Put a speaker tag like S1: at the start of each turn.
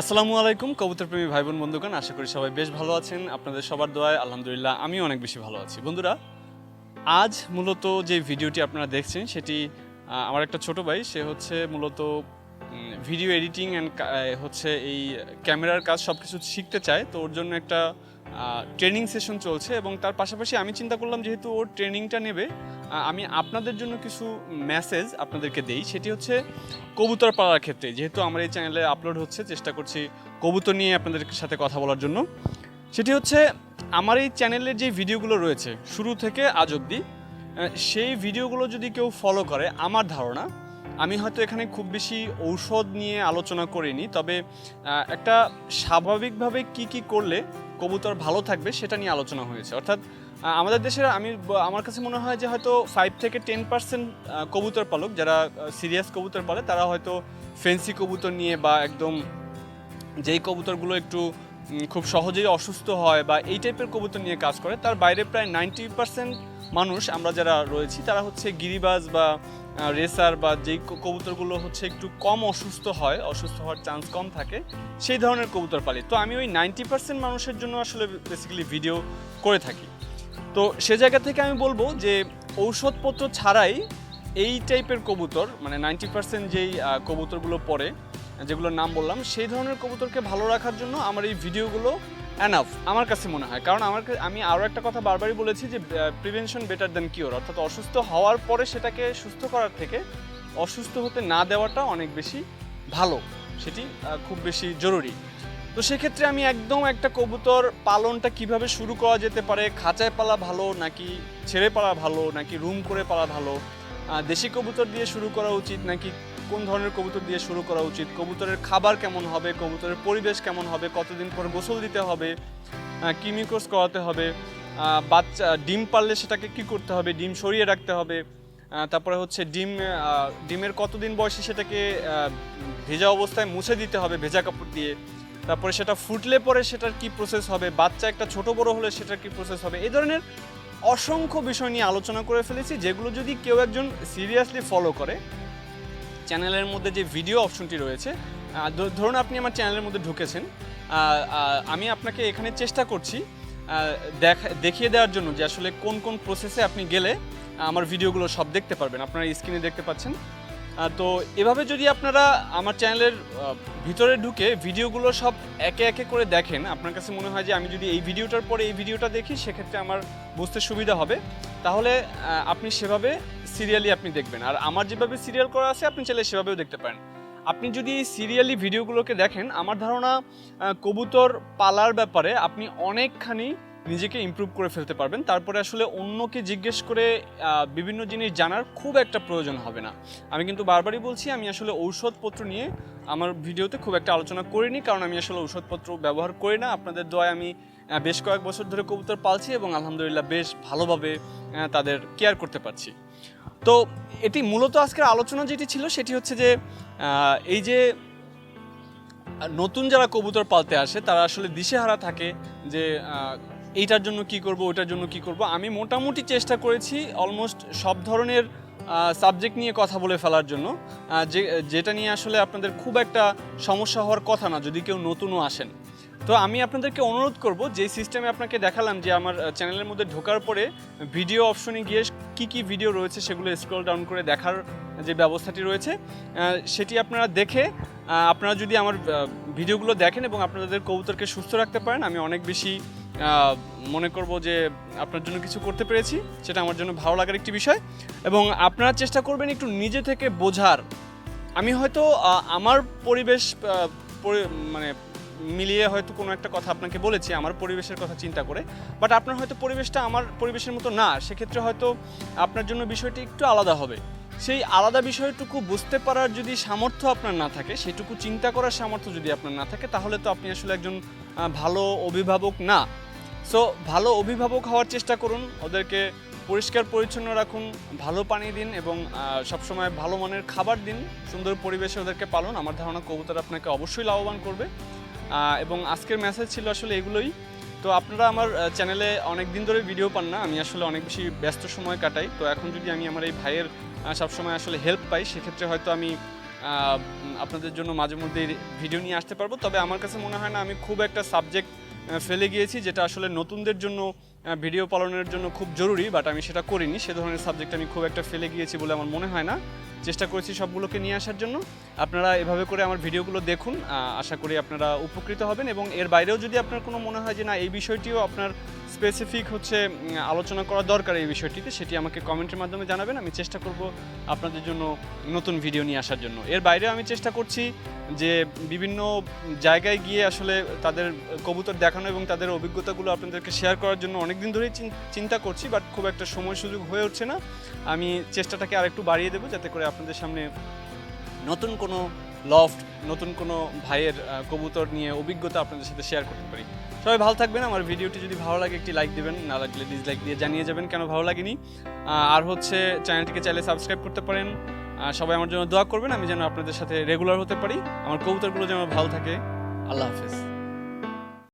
S1: আসসালামু আলাইকুম কবুতর প্রেমী ভাই বোন বন্ধুগণ, আশা করি সবাই বেশ ভালো আছেন। আপনাদের সবার দোয়ায় আলহামদুলিল্লাহ আমি অনেক বেশি ভালো আছি। বন্ধুরা, আজ মূলত যে ভিডিওটি আপনারা দেখছেন, সেটি আমার একটা ছোট ভাই, সে হচ্ছে মূলত ভিডিও এডিটিং অ্যান্ড হচ্ছে এই ক্যামেরার কাজ সব কিছু শিখতে চায়। তো ওর জন্য একটা ট্রেনিং সেশন চলছে এবং তার পাশাপাশি আমি চিন্তা করলাম, যেহেতু ওর ট্রেনিংটা নেবে আমি আপনাদের জন্য কিছু মেসেজ আপনাদেরকে দেই। সেটি হচ্ছে কবুতর পাড়ার ক্ষেত্রে। যেহেতু আমার এই চ্যানেলে আপলোড হচ্ছে, চেষ্টা করছি কবুতর নিয়ে আপনাদের সাথে কথা বলার জন্য। সেটি হচ্ছে, আমার এই চ্যানেলের যে ভিডিওগুলো রয়েছে, শুরু থেকে আজ অবধি সেই ভিডিওগুলো যদি কেউ ফলো করে, আমার ধারণা, আমি হয়তো এখানে খুব বেশি ঔষধ নিয়ে আলোচনা করিনি, তবে একটা স্বাভাবিকভাবে কি কি করলে কবুতর ভালো থাকবে সেটা নিয়ে আলোচনা হয়েছে। অর্থাৎ আমাদের দেশের আমি আমার কাছে মনে হয় যে হয়তো ফাইভ থেকে টেন পার্সেন্ট কবুতর পালক যারা সিরিয়াস কবুতর পালে, তারা হয়তো ফেন্সি কবুতর নিয়ে বা একদম যেই কবুতরগুলো একটু খুব সহজেই অসুস্থ হয় বা এই টাইপের কবুতর নিয়ে কাজ করে, তার বাইরে প্রায় নাইনটি পার্সেন্ট মানুষ আমরা যারা রয়েছি, তারা হচ্ছে গিরিবাজ বা রেসার বা যেই কবুতরগুলো হচ্ছে একটু কম অসুস্থ হয়, অসুস্থ হওয়ার চান্স কম থাকে, সেই ধরনের কবুতর পালি। তো আমি ওই নাইনটি পার্সেন্ট মানুষের জন্য আসলে বেসিক্যালি ভিডিও করে থাকি। তো সে জায়গা থেকে আমি বলব যে ঔষধপত্র ছাড়াই এই টাইপের কবুতর মানে নাইনটি পার্সেন্ট যেই কবুতরগুলো পড়ে যেগুলোর নাম বললাম, সেই ধরনের কবুতরকে ভালো রাখার জন্য আমার এই ভিডিওগুলো অ্যানাফ আমার কাছে মনে হয়। কারণ আমার আমি আরও একটা কথা বারবারই বলেছি যে প্রিভেনশন বেটার দ্যান কিওর অর্থাৎ অসুস্থ হওয়ার পরে সেটাকে সুস্থ করার থেকে অসুস্থ হতে না দেওয়াটা অনেক বেশি ভালো। সেটি খুব বেশি জরুরি। তো সেক্ষেত্রে আমি একদম একটা কবুতর পালনটা কীভাবে শুরু করা যেতে পারে? খাঁচায় পালা ভালো নাকি ছেড়ে পালা ভালো? নাকি রুম করে পালা ভালো? দেশি কবুতর দিয়ে শুরু করা উচিত নাকি কোন ধরনের কবুতর দিয়ে শুরু করা উচিত? কবুতরের খাবার কেমন হবে? কবুতরের পরিবেশ কেমন হবে? কতদিন পর গোসল দিতে হবে? কিমিকোস করাতে হবে? বাচ্চা, ডিম পারলে সেটাকে কি করতে হবে? ডিম সরিয়ে রাখতে হবে। তারপরে হচ্ছে ডিম ডিমের কতদিন বয়সে সেটাকে ভেজা অবস্থায় মুছে দিতে হবে ভেজা কাপড় দিয়ে? তারপরে সেটা ফুটলে পরে সেটার কি প্রসেস হবে? বাচ্চা একটা ছোট বড় হলে সেটার কি প্রসেস হবে? এই ধরনের অসংখ্য বিষয় নিয়ে আলোচনা করে ফেলেছি, যেগুলো যদি কেউ একজন সিরিয়াসলি ফলো করে, চ্যানেলের মধ্যে যে ভিডিও অপশনটি রয়েছে ধরুন আপনি আমার চ্যানেলের মধ্যে ঢুকেছেন আমি আপনাকে এখানে চেষ্টা করছি দেখ- দেখিয়ে দেওয়ার জন্য যে আসলে কোন কোন প্রসেসে আপনি গেলে আমার ভিডিওগুলো সব দেখতে পারবেন। আপনারা স্ক্রিনে দেখতে পাচ্ছেন। তো এভাবে যদি আপনারা আমার চ্যানেলের ভিতরে ঢুকে ভিডিওগুলো সব একে একে করে দেখেন, আপনার কাছে মনে হয় যে আমি যদি এই ভিডিওটার পরে এই ভিডিওটা দেখি, সেক্ষেত্রে আমার বুঝতে সুবিধা হবে। তাহলে আপনি সেভাবে সিরিয়ালি আপনি দেখবেন। আর আমার যেভাবে সিরিয়াল করা আছে, আপনি চাইলে সেভাবেও দেখতে পারেন। আপনি যদি সিরিয়ালি ভিডিওগুলোকে দেখেন, আমার ধারণা কবুতর পালার ব্যাপারে আপনি অনেকখানি নিজেকে ইমপ্রুভ করে ফেলতে পারবেন। তারপরে আসলে অন্যকে জিজ্ঞেস করে বিভিন্ন জিনিস জানার খুব একটা প্রয়োজন হবে না। আমি কিন্তু বারবারই বলছি, আমি আসলে ঔষধপত্র নিয়ে আমার ভিডিওতে খুব একটা আলোচনা করিনি, কারণ আমি আসলে ঔষধপত্র ব্যবহার করি না। আপনাদের দয় আমি বেশ কয়েক বছর ধরে কবুতর পালছি এবং আলহামদুলিল্লাহ বেশ ভালোভাবে তাদের কেয়ার করতে পারছি। তো এটি মূলত আজকের আলোচনা যেটি ছিল, সেটি হচ্ছে যে এই যে, নতুন যারা কবুতর পালতে আসে, তারা আসলে দিশেহারা থাকে যে এইটার জন্য কি করব, ওইটার জন্য কি করব, আমি মোটামুটি চেষ্টা করেছি অলমোস্ট সব ধরনের সাবজেক্ট নিয়ে কথা বলে ফেলার জন্য। যে, যেটা নিয়ে আসলে আপনাদের খুব একটা সমস্যা হওয়ার কথা না, যদি কেউ নতুনও আসেন। তো আমি আপনাদেরকে অনুরোধ করব, যে সিস্টেমে আপনাকে দেখালাম যে আমার চ্যানেলের মধ্যে ঢোকার পরে ভিডিও অপশনে গিয়ে কি কি ভিডিও রয়েছে সেগুলো স্ক্রল ডাউন করে দেখার যে ব্যবস্থাটি রয়েছে সেটি আপনারা দেখে আপনারা যদি আমার ভিডিওগুলো দেখেন এবং আপনাদের কবুতরকে সুস্থ রাখতে পারেন, আমি অনেক বেশি মনে করব যে আপনার জন্য কিছু করতে পেরেছি, সেটা আমার জন্য ভালো লাগার একটি বিষয়। এবং আপনারা চেষ্টা করবেন একটু নিজে থেকে বোঝার। আমি হয়তো আমার পরিবেশ পরি- মানে মিলিয়ে হয়তো কোনো একটা কথা আপনাকে বলেছি, আমার পরিবেশের কথা চিন্তা করে। বাট আপনার হয়তো পরিবেশটা আমার পরিবেশের মতো না, সেক্ষেত্রে হয়তো আপনার জন্য বিষয়টি একটু আলাদা হবে। সেই আলাদা বিষয়টুকু বুঝতে পারার যদি সামর্থ্য আপনার না থাকে, সেটুকু চিন্তা করার সামর্থ্য যদি আপনার না থাকে, তাহলে তো আপনি আসলে একজন ভালো অভিভাবক না। সো ভালো অভিভাবক হওয়ার চেষ্টা করুন। ওদেরকে পরিষ্কার পরিচ্ছন্ন রাখুন, ভালো পানি দিন এবং সবসময় ভালো মানের খাবার দিন। সুন্দর পরিবেশে ওদেরকে পালন। আমার ধারণা কবুতর আপনাকে অবশ্যই লাভবান করবে। এবং আজকের মেসেজ ছিল আসলে এগুলোই। তো আপনারা আমার চ্যানেলে অনেক দিন ধরে ভিডিও পান না। আমি আসলে অনেক বেশি ব্যস্ত সময় কাটাই। তো এখন যদি আমি আমার এই ভাইয়ের সবসময় আসলে হেল্প পাই, সেক্ষেত্রে হয়তো আমি আপনাদের জন্য মাঝে মধ্যে ভিডিও নিয়ে আসতে পারব। তবে আমার কাছে মনে হয় না আমি খুব একটা সাবজেক্ট ফেলে গিয়েছি, যেটা আসলে নতুনদের জন্য ভিডিও পালনের জন্য খুব জরুরি বাট আমি সেটা করিনি। সে ধরনের সাবজেক্ট আমি খুব একটা ফেলে গিয়েছি বলে আমার মনে হয় না। চেষ্টা করেছি সবগুলোকে নিয়ে আসার জন্য। আপনারা এভাবে করে আমার ভিডিওগুলো দেখুন আশা করি আপনারা উপকৃত হবেন এবং এর বাইরেও যদি আপনার কোনো মনে হয় যে না, এই বিষয়টিও আপনার স্পেসিফিক হচ্ছে আলোচনা করা দরকার এই বিষয়টিতে, সেটি আমাকে কমেন্টের মাধ্যমে জানাবেন। আমি চেষ্টা করব আপনাদের জন্য নতুন ভিডিও নিয়ে আসার জন্য। এর বাইরেও আমি চেষ্টা করছি যে বিভিন্ন জায়গায় গিয়ে আসলে তাদের কবুতর দেখানো এবং তাদের অভিজ্ঞতাগুলো আপনাদেরকে শেয়ার করার জন্য অনেক দিন ধরেই চিন- চিন্তা করছি বাট খুব একটা সময় সুযোগ হয়ে উঠছে না। আমি চেষ্টাটাকে আরেকটু বাড়িয়ে দেবো যাতে করে আপনাদের সামনে নতুন কোনো লফট নতুন কোনো ভাইয়ের কবুতর নিয়ে অভিজ্ঞতা আপনাদের সাথে শেয়ার করতে পারি। সবাই ভালো থাকবেন। আমার ভিডিওটি যদি ভালো লাগে, একটি লাইক দেবেন। না লাগলে ডিসলাইক দিয়ে জানিয়ে যাবেন কেন ভালো লাগেনি। আর হচ্ছে চ্যানেলটিকে চাইলে সাবস্ক্রাইব করতে পারেন। সবাই আমার জন্য দোয়া করবেন। আমি যেন আপনাদের সাথে রেগুলার হতে পারি। আমার কবুতরগুলো যেন ভালো থাকে। আল্লাহ হাফেজ।